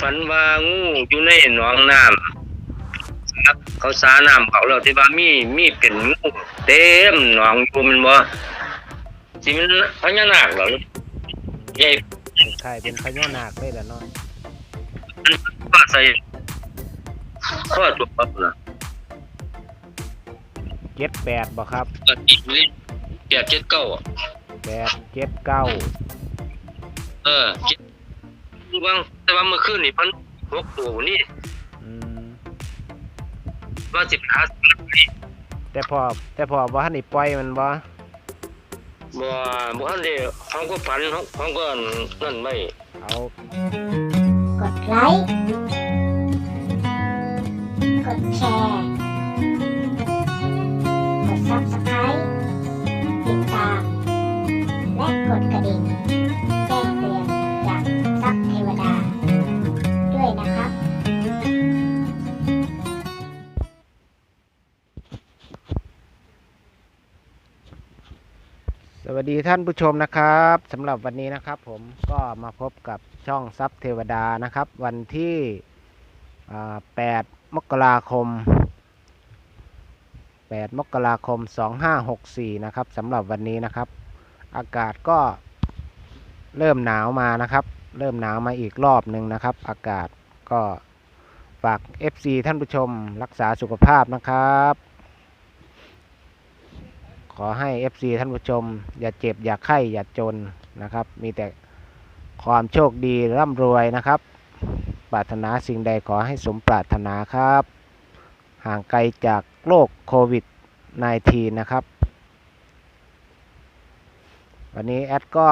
ฝันว่างูอยู่ในหนองน้ำครับเขาสาน้ำเขาแล้วที่ว่ามีมีเป็นงูเต็มหนองอยู่แมันบ่สิมันพญานาคเหรอใหญ่ใช่เป็นพญานาคเลยแหละเนาะก็ใส่ข้อตัวปั๊บน่ะเจ็ดแปดบ่ครับก็ติดเลยแปดเจ็ดเก้าอะแปดเจ็ดเก้าเออเจ็ด บางแต่ว่าเมื่อคืนนี่เพันหกตัวนี่อืมว่าสิบหาสิบแต่พอแต่พอว่าให้ปล่อยมันบ่บ่บ่ทันได้เขาก็ฝันเขาเขาก็นั่นไม่เอากดไลค์ กดแชร์ กด Subscribe ติดตาม และกดกระดิ่งแจ้ง สวัสดีท่านผู้ชมนะครับสำหรับวันนี้นะครับ ผมก็มาพบกับช่องซับเทวดานะครับ วันที่8มกราคม 8 มกราคม 2564 นะครับสำหรับวันนี้นะครับ อากาศก็เริ่มหนาวมานะครับ เริ่มหนาวมาอีกรอบหนึ่งนะครับ อากาศก็ฝาก FC ท่านผู้ชมรักษาสุขภาพนะครับ ขอให้ FC ท่านผู้ชม อย่าเจ็บอย่าไข้อย่าจนนะครับ มีแต่ความโชคดีร่ำรวยนะครับ ปรารถนาสิ่งใดขอให้สมปรารถนาครับ ห่างไกลจากโรคโควิด -19 นะครับ วันนี้แอดก็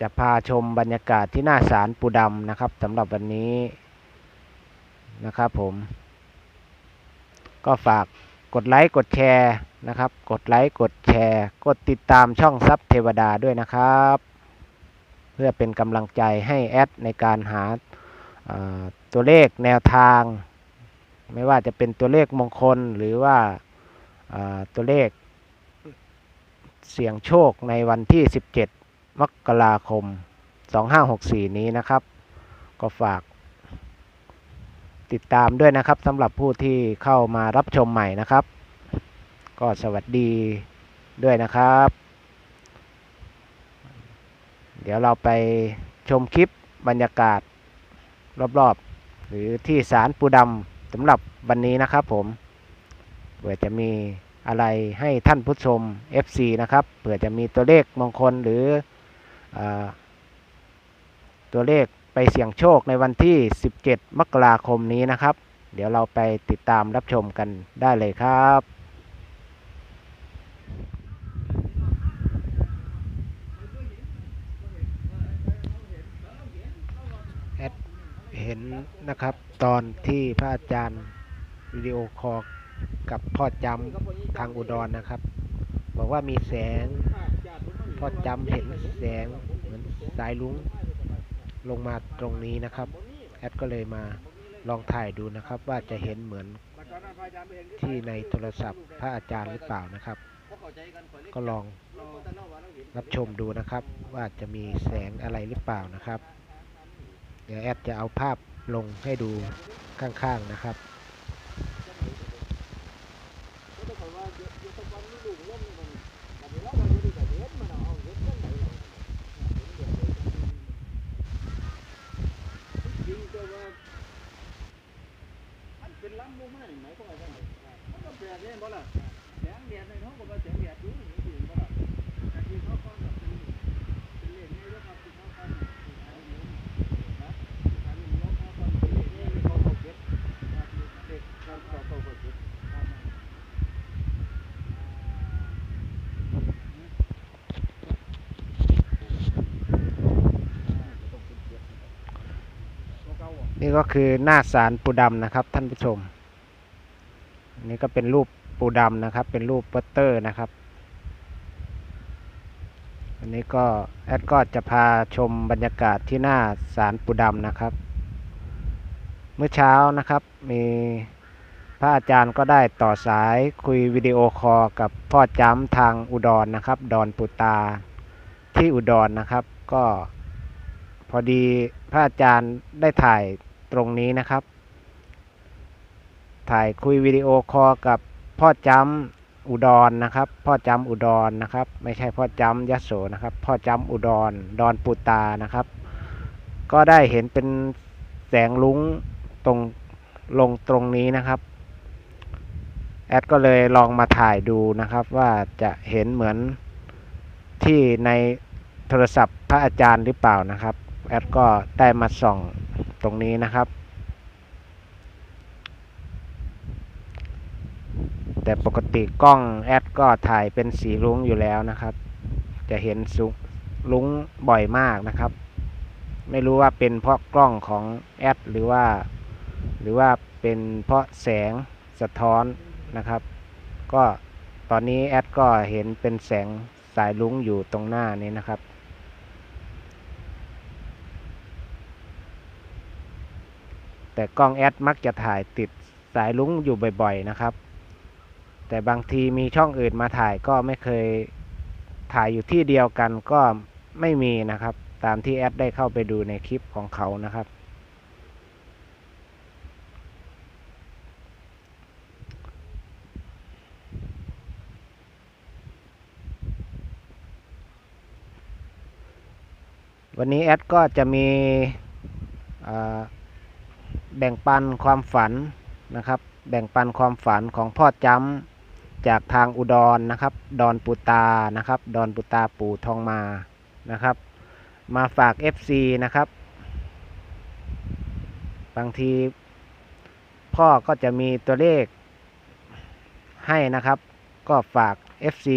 จะพาชมบรรยากาศที่หน้าศาลปูดำนะครับสำหรับวันนี้นะครับผม ก็ฝาก กดไลค์กดแชร์นะครับ กดไลค์กดแชร์ กดติดตามช่องซับเทวดาด้วยนะครับ เพื่อเป็นกำลังใจให้แอดในการหาาตัวเลขแนวทาง ไม่ว่าจะเป็นตัวเลขมงคลหรือว่าอ่าตัวเลขเสี่ยงโชคในวันที่ 17 มกราคม 2564 นี้นะครับ ก็ฝาก ติดตามด้วยนะครับสำหรับผู้ที่เข้ามารับชมใหม่นะครับ ก็สวัสดีด้วยนะครับ เดี๋ยวเราไปชมคลิปบรรยากาศรอบๆ หรือที่ศาลปูดำสำหรับวันนี้นะครับผมเผื่อจะมีอะไรให้ท่านผู้ชม FC นะครับเผื่อจะมีตัวเลขมงคลหรืออตัวเลข ไปเสี่ยงโชคในวันที่ 17 มกราคมนี้นะครับ เดี๋ยวเราไปติดตามรับชมกันได้เลยครับแอดเห็นนะครับตอนที่พระอาจารย์วิดีโอคอลกับพ่อจำทางอุดรนะครับ บอกว่ามีแสงพ่อจำเห็นแสงเหมือนสายลุง ลงมาตรงนี้นะครับแอดก็เลยมาลองถ่ายดูนะครับ ว่าจะเห็นเหมือนที่ในโทรศัพท์พระอาจารย์หรือเปล่านะครับ ก็ลองรับชมดูนะครับ ว่าจะมีแสงอะไรหรือเปล่านะครับ เดี๋ยวแอดจะเอาภาพลงให้ดูข้างๆนะครับ เป็นล้ำลงมาหมายความว่าไงมันก็แปลกเนี่ยบ่ล่ะแสงแดดในท้องก็ว่าแสงแดดอยู่นี่สิบ่ล่ะแต่ที่เขาฟังแบบเป็นเป็นเลขนี่แล้วครับที่เขาฟังนะอันนี้น้องเขาฟังเป็นเลขนี่เขาเขาเก็บเด็กเขาเขาเขาเก็บ นี่ ก็คือหน้าสารปูดำนะครับ ท่านผู้ชม อันนี้ก็เป็นรูปปูดำนะครับ เป็นรูปโปสเตอร์นะครับ อันนี้ก็แอดก็จะพาชมบรรยากาศที่หน้าสารปูดำนะครับ เมื่อเช้านะครับมีพระอาจารย์ก็ได้ต่อสายคุยวิดีโอคอลกับพ่อจ้ำทางอุดรนะครับ ดอนปุตาที่อุดรนะครับ ก็พอดีพระอาจารย์ได้ถ่าย ตรงนี้นะครับ ถ่ายคุยวิดีโอคอลกับพ่อจำอุดรนะครับ พ่อจำอุดรนะครับ ไม่ใช่พ่อจำยโสนะครับ พ่อจำอุดรดอนปูตานะครับ ก็ได้เห็นเป็นแสงลุ้งตรงลงตรงนี้นะครับ แอดก็เลยลองมาถ่ายดูนะครับ ว่าจะเห็นเหมือนที่ในโทรศัพท์พระอาจารย์หรือเปล่านะครับ แอดก็ได้มาส่อง รงนี้นะครับ แต่ปกติกล้องแอดก็ถ่ายเป็นสีรุ้งอยู่แล้วนะครับ จะเห็นสุรุ้งบ่อยมากนะครับ ไม่รู้ว่าเป็นเพราะกล้องของแอดหรือว่า หรือว่าเป็นเพราะแสงสะท้อนนะครับ ก็ตอนนี้แอดก็เห็นเป็นแสงสายลุ้งอยู่ตรงหน้านี้นะครับ แต่กล้องแอดมักจะถ่ายติดสายลุ้งอยู่บ่อยๆนะครับ แต่บางทีมีช่องอื่นมาถ่ายก็ไม่เคยถ่ายอยู่ที่เดียวกันก็ไม่มีนะครับ ตามที่แอดได้เข้าไปดูในคลิปของเขานะครับ วันนี้แอดก็จะมีอ่า แบ่งปันความฝันนะครับ แบ่งปันความฝันของพ่อจำจากทางอุดรนะครับ ดอนปูตานะครับ ดอนปูตาปู่ทองมานะครับ มาฝาก FC นะครับ บางทีพ่อก็จะมีตัวเลขให้นะครับ ก็ฝาก FC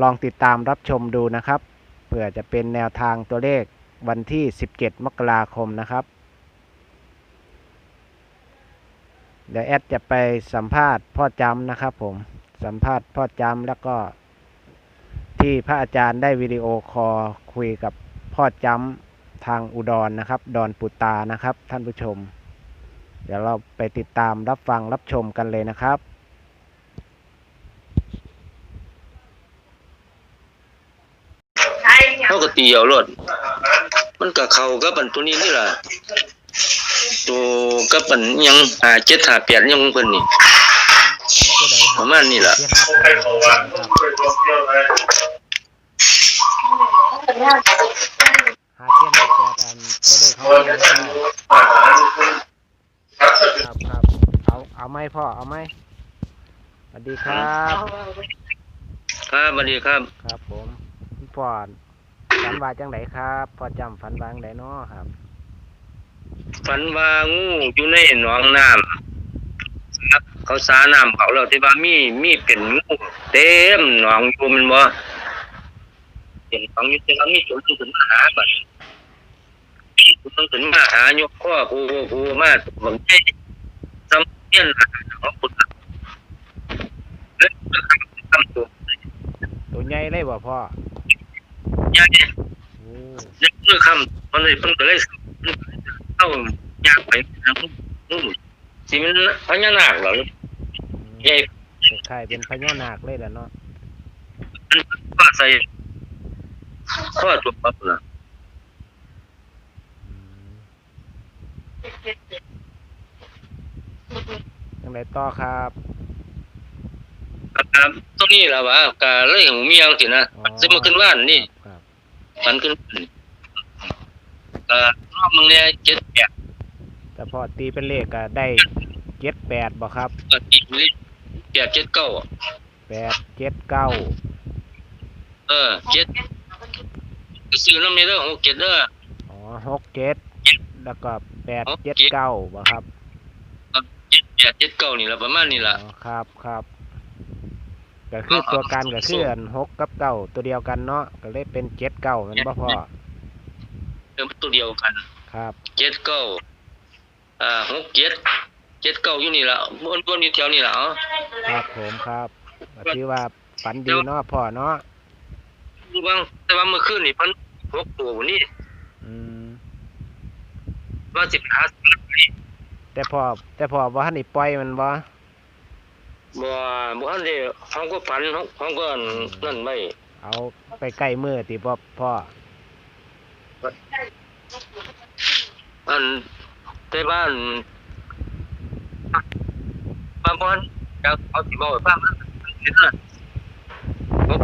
ลองติดตามรับชมดูนะครับเพื่อจะเป็นแนวทางตัวเลขวันที่ 17 มกราคมนะครับ เดี๋ยวแอดจะไปสัมภาษณ์พ่อจำนะครับผม สัมภาษณ์พ่อจำแล้วก็ ที่พระอาจารย์ได้วิดีโอคอลคุยกับพ่อจำทางอุดรนะครับ ดอนปุตานะครับ ท่านผู้ชม เดี๋ยวเราไปติดตามรับฟังรับชมกันเลยนะครับเขาก็ตีเอารถมันก็เขากับอันตัวนี้นี่แหละ ตัวกับอันยังหาเจ็ดหาแปดยังของเพิ่นนี่ประมาณนี้ล่ะหาเทียนแปดอันก็เลยเขาครับครับเอาเอาไหมพ่อเอาไหมสวัสดีครับ ครับสวัสดีครับ ครับผมพ่อฝันว่าจังไหนครับพ่อจำฝันว่าจังไหนเนาะครับ ฝันว่างูอยู่ในหนองน้ำเขาสาน้ำเขาแล้วที่ว่ามีมีเป็นงูเต็มหนองอยู่แมันบ่เป็นหนองอยู่แต่ว่ามีตัวหนึงขึ้นมาหาบัดตัวหนึงขึ้นมาหายกข้อกูกูมาบางทีซ้ำเปี้ยนหาของคุณแล้วทำตัวตัวใหญ่เลยบ่พ่อใหญ่โอ้นึกเมื่อคำมันเลยเพิ่นก็เลย เข้ายากไปนะนู่นสิมันพญานาคเหรอใหญ่คล้ายๆเป็นพญานาคเลยแหละเนาะมันก็ใส่ข้อตัวปั๊บน่ะอืมจังไหนต่อครับครับตัวนี้ละว่าก็เลยหูเมียสินะซึ่งมาขึ้นบ้านนี่ครันขึ้นบ้า อ่อรอบมึงเนี่ยเจ็ดแปดแต่พอตีเป็นเลขก็ได้เจ็ดแปดบ่ครับก็ตีเลยแปดเจ็ดเก้าแปดเจ็ดเก้าเออเจ็ดก็ซื้อน้ำในเด้อหกเจ็ดเด้ออ๋อหกเจ็ดแล้วก็แปดเจ็ดเก้าบ่ครับเจ็ดแปดเจ็ดเก้านี่ละประมาณนี้ล่ะอ๋อครับครับก็คือตัวกันก็คืออันหกกับเก้าตัวเดียวกันเนาะก็เลยเป็นเจ็ดเก้าแมันบ่พ่อ เออตัวเดียวกันครับเจ็ดเก้าอ่าหกเจ็ดเจ็ดเก้าอยู่นี่ละบนบนอยู่แถวนี่ละเอ๋อครับผมครับก็ถือว่าฝันดีเนาะพ่อเนาะดูบ้างแต่ว่าเมื่อคืนนี่เพันหกตัววันนี้อืมว่าสิบหาสิบนี่แต่พ่อแต่พ่อว่าทันได้ปล่อยมันบ่บ่บ่ทันได้เขาก็ฝันเขาเขาก็นั่นไว้เอาไปใกล้มือติบ่พ่อ แต่บ้านบางคนอยากเอาสิบอกให้ฟังนะเห็นน่ะผม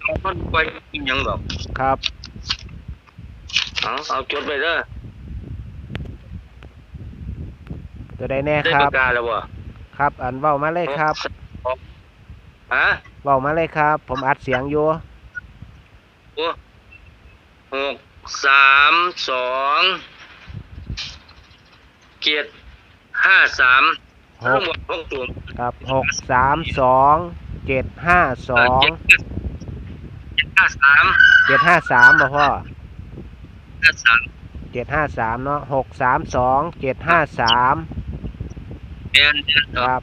เอาคนไปกินหยังดอกครับเอาเอาจดไปเด้อตัวใดแน่ได้ครัปาบกกาแล้วบ่ครับ อันเว้ามาเลยครับฮะเว้ามาเลยครับ ผมอัดเสียงอยู่โอ้หก สามสองเกียรติห้าสามหทั้งกหมดหกตัวครับหกสามสองเจ็ดห้าสองเจ็ดเจ็ดห้าสามเจ็ดห้าสามบ่พ่อห้าสามเจ็ดห้าสามเนาะหกสามสองเจ็ดห้าสามเดือนเดือนคต่อรับ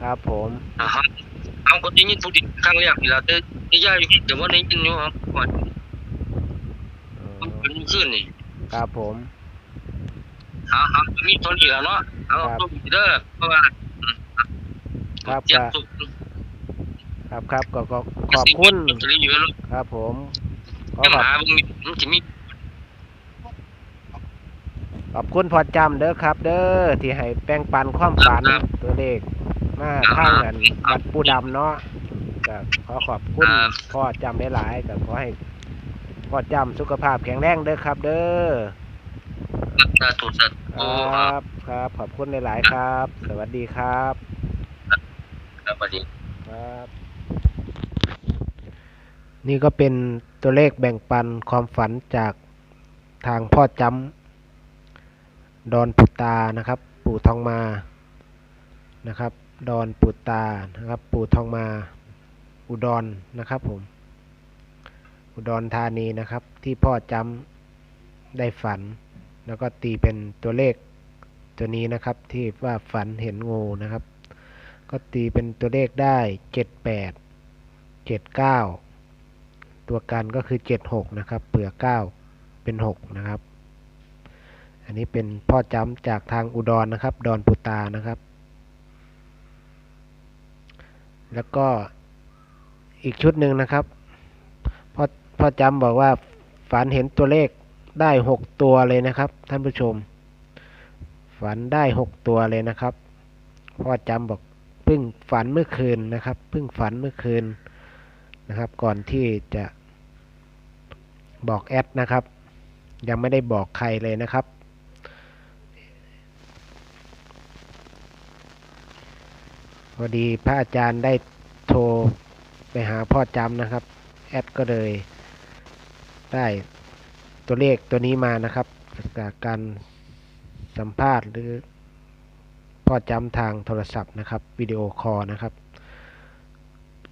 ครับผมอ่าฮะเอาคนที่ยินผู้ดิครั้งแรกนี่ล่ะแต่นี่ย่าอยู่ที่แต่ว่าได้ยินอยู่ครับก่อนอืมันมเป็น ขึ้นนี่ครับผมหาหามีทนอีกแล้วเนาะเอาครับตัวเด้อเพราะว่าอืมครับเจ็บครับสุดครับครับก็ก็ขอบคุณสิ่งที่อยู่แล้วครับผมขอยังขอบหาบ่มีมันสิมีขอบคุณพอจำเด้อครับ เด้อที่ให้แป้งปันความฝันตัวเลขมาทางกันวัดปูดำเนาะก็ขอขอบคุณพ่อจำได้หลายๆก็ขอให้ พ่อจำสุขภาพแข็งแรงเด้อครับ เด้อสาธุสาธุคโอ้รับครับขอบคุณหลาย ๆ ครับ สวัสดีครับครับสวัสดีครับ นี่ก็เป็นตัวเลขแบ่งปันความฝันจากทางพ่อจำดอนปุตานะครับ ปู่ทองมานะครับ ดอนปุตานะครับ ปู่ทองมาอุดรนะครับผม อุดรธานีนะครับ ที่พ่อจำได้ฝัน แล้วก็ตีเป็นตัวเลขตัวนี้นะครับที่ว่าฝันเห็นงูนะครับ ก็ตีเป็นตัวเลขได้เจ็ดแปดเจ็ดเก้าตัวกันก็คือเจ็ดหกนะครับ เปลือกเก้าเป็นหกนะครับ อันนี้เป็นพ่อจำจากทางอุดรนะครับ ดอนปุตานะครับ แล้วก็อีกชุดหนึ่งนะครับพ่อ พ่อจำบอกว่าฝันเห็นตัวเลขได้หกตัวเลยนะครับ ท่านผู้ชม ฝันได้หกตัวเลยนะครับพ่อจำบอกเพิ่งฝันเมื่อคืนนะครับเพิ่งฝันเมื่อคืนนะครับ ก่อนที่จะบอกแอดนะครับ ยังไม่ได้บอกใครเลยนะครับ พอดีพระอาจารย์ได้โทรไปหาพ่อจำนะครับ แอดก็เลย ได้ตัวเลขตัวนี้มานะครับจากการสัมภาษณ์หรือพ่อจำทางโทรศัพท์นะครับวิดีโอคอลนะครับ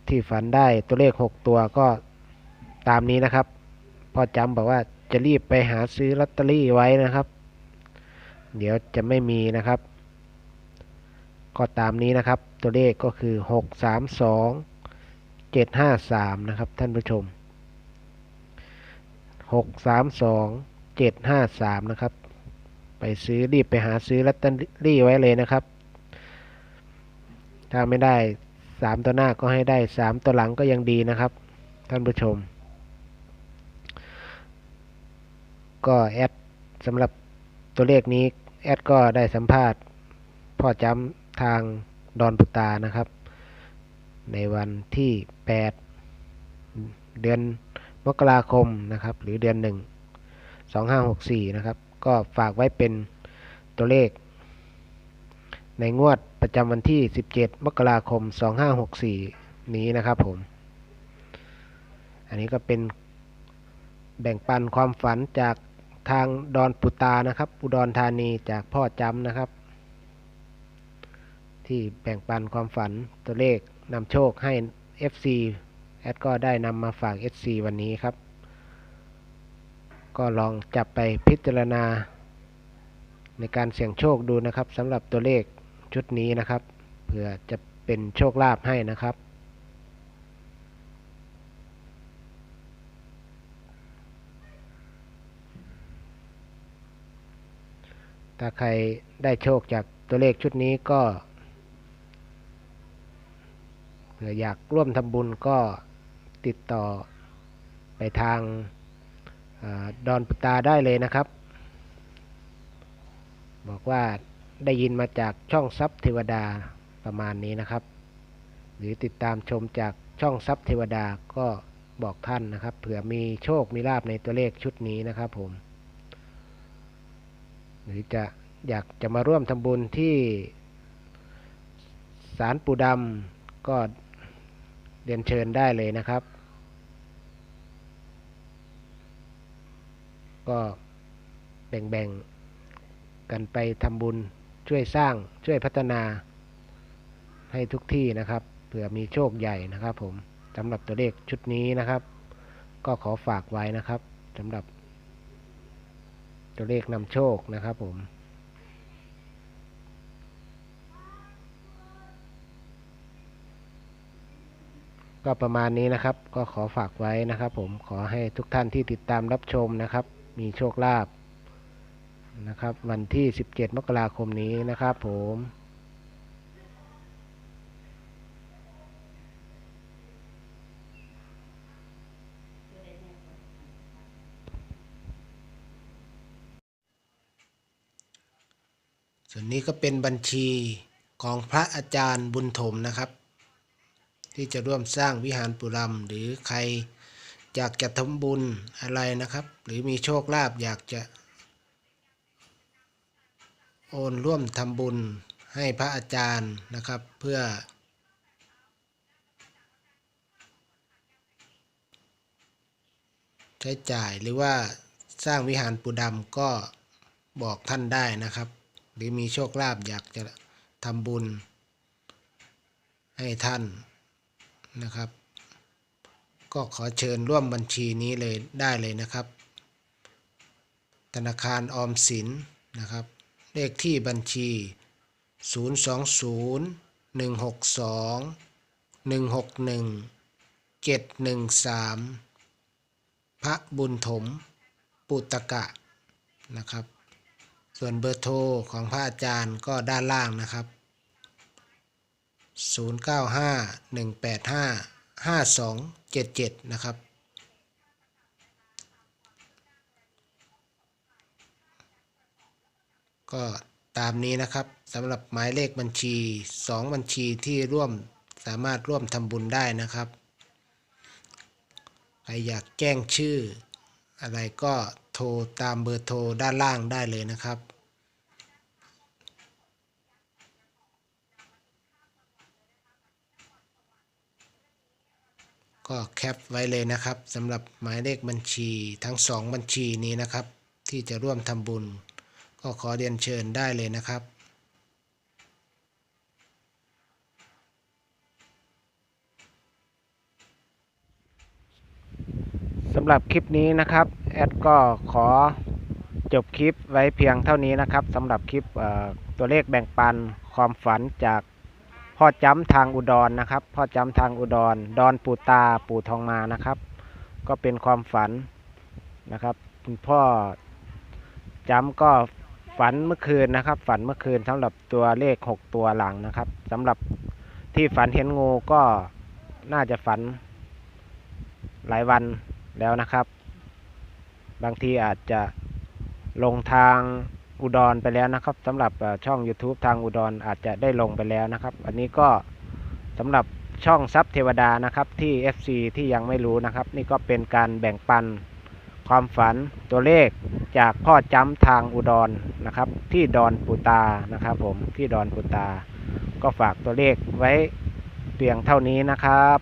ที่ฝันได้ตัวเลข 6 ตัวก็ตามนี้นะครับพ่อจำบอกว่าจะรีบไปหาซื้อลอตเตอรี่ไว้นะครับ เดี๋ยวจะไม่มีนะครับ ก็ตามนี้นะครับ ตัวเลขก็คือ 6 3 2 7 5 3 นะครับท่านผู้ชม 6 3 2 7 5 3นะครับ ไปซื้อรีบไปหาซื้อลอตเตอรี่ไว้เลยนะครับ ถ้าไม่ได้สามตัวหน้าก็ให้ได้สามตัวหลังก็ยังดีนะครับ ท่านผู้ชม ก็แอดสำหรับตัวเลขนี้แอดก็ได้สัมภาษณ์พ่อจำทางดอนปุตานะครับ ในวันที่ 8 เดือน มกราคมนะครับหรือเดือนหนึ่ง2564นะครับ ก็ฝากไว้เป็นตัวเลข ในงวดประจำวันที่17มกราคม2564นี้นะครับผม อันนี้ก็เป็นแบ่งปันความฝันจากทางดอนปุตานะครับ อุดรธานีจากพ่อจำนะครับ ที่แบ่งปันความฝันตัวเลขนำโชคให้ FC แอดก็ได้นำมาฝาก FC วันนี้ครับ ก็ลองจับไปพิจารณา ในการเสี่ยงโชคดูนะครับสำหรับตัวเลขชุดนี้นะครับเผื่อจะเป็นโชคลาภให้นะครับถ้าใครได้โชคจากตัวเลขชุดนี้ก็เผื่ออยากร่วมทำบุญก็ ติดต่อไปทางอดอนปุตตาได้เลยนะครับ บอกว่าได้ยินมาจากช่องซับเทวดาประมาณนี้นะครับ หรือติดตามชมจากช่องซับเทวดาก็บอกท่านนะครับเผื่อมีโชคมีลาบในตัวเลขชุดนี้นะครับผม หรือจะอยากจะมาร่วมทำบุญที่ศาลปู่ดำก็ เรียนเชิญได้เลยนะครับ ก็แบ่งๆกันไปทำบุญช่วยสร้างช่วยพัฒนาให้ทุกที่นะครับเผื่อมีโชคใหญ่นะครับผมสำหรับตัวเลขชุดนี้นะครับ ก็ขอฝากไว้นะครับสำหรับตัวเลขนำโชคนะครับผม ก็ประมาณนี้นะครับ ก็ขอฝากไว้นะครับ ผมขอให้ทุกท่านที่ติดตามรับชมนะครับ มีโชคลาภนะครับ วันที่ 17 มกราคมนี้นะครับผมส่วนนี้ก็เป็นบัญชีของพระอาจารย์บุญถมนะครับ ที่จะร่วมสร้างวิหารปุรำหรือใครอยากจะทำบุญอะไรนะครับ หรือมีโชคลาภอยากจะ โอนร่วมทำบุญให้พระอาจารย์นะครับ เพื่อ ใช้จ่ายหรือว่าสร้างวิหารปูดำก็บอกท่านได้นะครับ หรือมีโชคลาภอยากจะทำบุญให้ท่าน นะครับ ก็ขอเชิญร่วมบัญชีนี้เลยได้เลยนะครับ ธนาคารออมสินนะครับ เลขที่บัญชี 020 162 161 713 พระบุญถม ปุตตกะนะครับ ส่วนเบอร์โทรของพระอาจารย์ก็ด้านล่างนะครับ 0951855277 นะครับ ก็ตามนี้นะครับสำหรับหมายเลขบัญชี 2 บัญชีที่ร่วมสามารถร่วมทำบุญได้นะครับ ใครอยากแจ้งชื่อ อะไรก็โทรตามเบอร์โทรด้านล่างได้เลยนะครับ ก็แคปไว้เลยนะครับสำหรับหมายเลขบัญชีทั้งสองบัญชีนี้นะครับ ที่จะร่วมทำบุญ ก็ขอเรียนเชิญได้เลยนะครับสำหรับคลิปนี้นะครับแอดก็ขอจบคลิปไว้เพียงเท่านี้นะครับสำหรับคลิปตัวเลขแบ่งปันความฝันจาก พ่อจ้ำทางอุดรนนะครับ พ่อจ้ำทางอุดร ดอนปู่ตาปู่ทองมานะครับ ก็เป็นความฝันนะครับคุณพ่อจ้ำก็ฝันเมื่อคืนนะครับ ฝันเมื่อคืนสำหรับตัวเลข6ตัวหลังนะครับสำหรับที่ฝันเห็นงูก็น่าจะฝันหลายวันแล้วนะครับ บางทีอาจจะลงทาง อุดรไปแล้วนะครับสำหรับช่อง YouTube ทางอุดรอาจจะได้ลงไปแล้วนะครับ อันนี้ก็สำหรับช่องซับเทวดานะครับที่ FC ที่ยังไม่รู้นะครับ นี่ก็เป็นการแบ่งปันความฝันตัวเลขจากพ่อจ้ำทางอุดรนะครับ ที่ดอนปูตานะครับผมที่ดอนปูตา ก็ฝากตัวเลขไว้เพียงเท่านี้นะครับ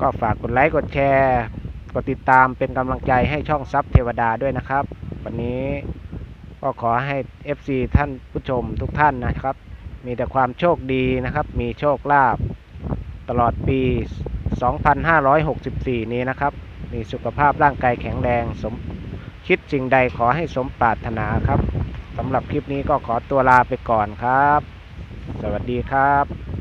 ก็ฝากกดไลค์กดแชร์ กดติดตามเป็นกำลังใจให้ช่องซับเทวดาด้วยนะครับ วันนี้ก็ขอให้ FC ท่านผู้ชมทุกท่านนะครับ มีแต่ความโชคดีนะครับ มีโชคลาภตลอดปี 2564 นี้นะครับ มีสุขภาพร่างกายแข็งแรงสมคิดสิ่งใดขอให้สมปรารถนาครับสำหรับคลิปนี้ก็ขอตัวลาไปก่อนครับ สวัสดีครับ